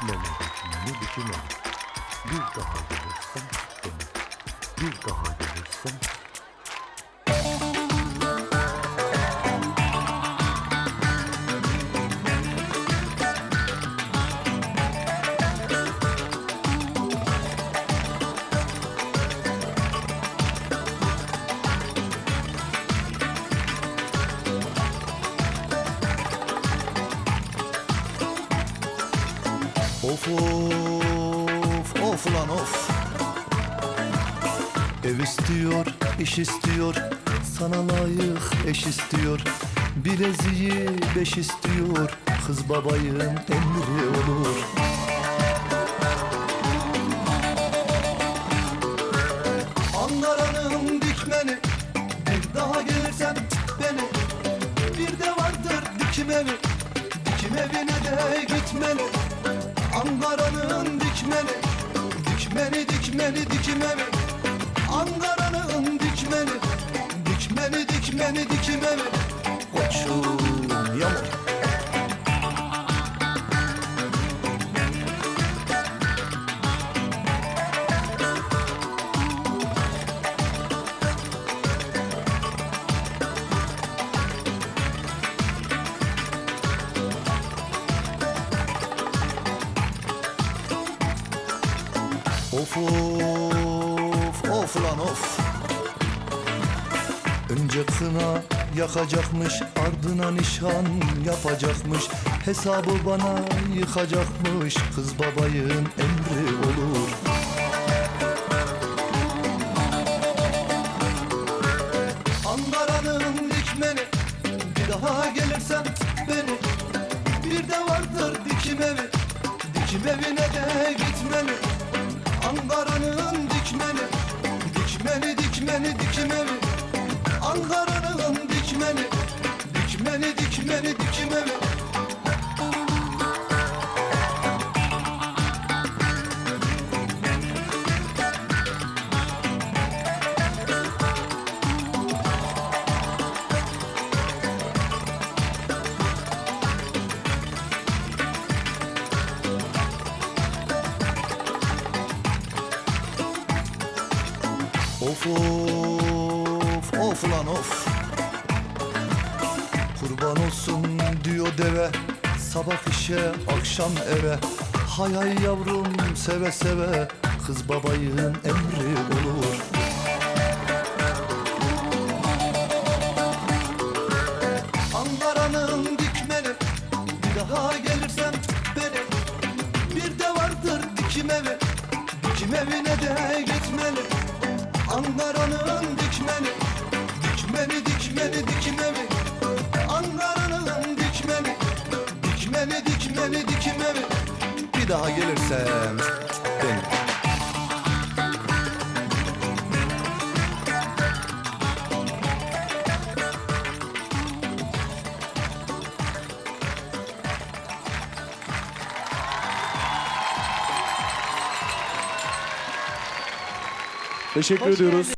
Dikmene dikmeni dikmeni. Bir Of of of ulan of. Ev istiyor, iş istiyor Sana layık eş istiyor. Bileziği beş istiyor Kız babayın emri olur. Ankara'nın dikmeni Bir daha gelirsen beni. Bir de vardır dikim evi Dikim evine de gitmeli Ankara'nın dikmeni Dikmeni dikmeni dikim evi Ankara'nın dikmeni Dikmeni dikmeni dikim evi Koçum yamur Of of of lan of. Önce kına yakacakmış ardına nişan yapacakmış. Hesabı bana yıkacakmış kız babayın emri olur. Ankara'nın dikmeni bir daha gelirsen beni. Bir de vardır dikim evi dikim evine de gitmeli Dikmeni dikmeni. Ankara'nın dikmeni. Dikmeni dikmeni dikim Of of of lan of. Kurban olsun diyor deve Sabah işe akşam eve. Hay hay yavrum seve seve Kız babayın emri olur. Ankara'nın dikmeni Bir daha gelirsen beni. Bir de vardır dikim evi Dikim evine de gitmeli Ankara'nın dikmeni Dikmeni dikmeni dikim evi Ankara'nın dikmeni Dikmeni dikmeni dikim evi Bir daha gelirsem benim Teşekkür ediyoruz.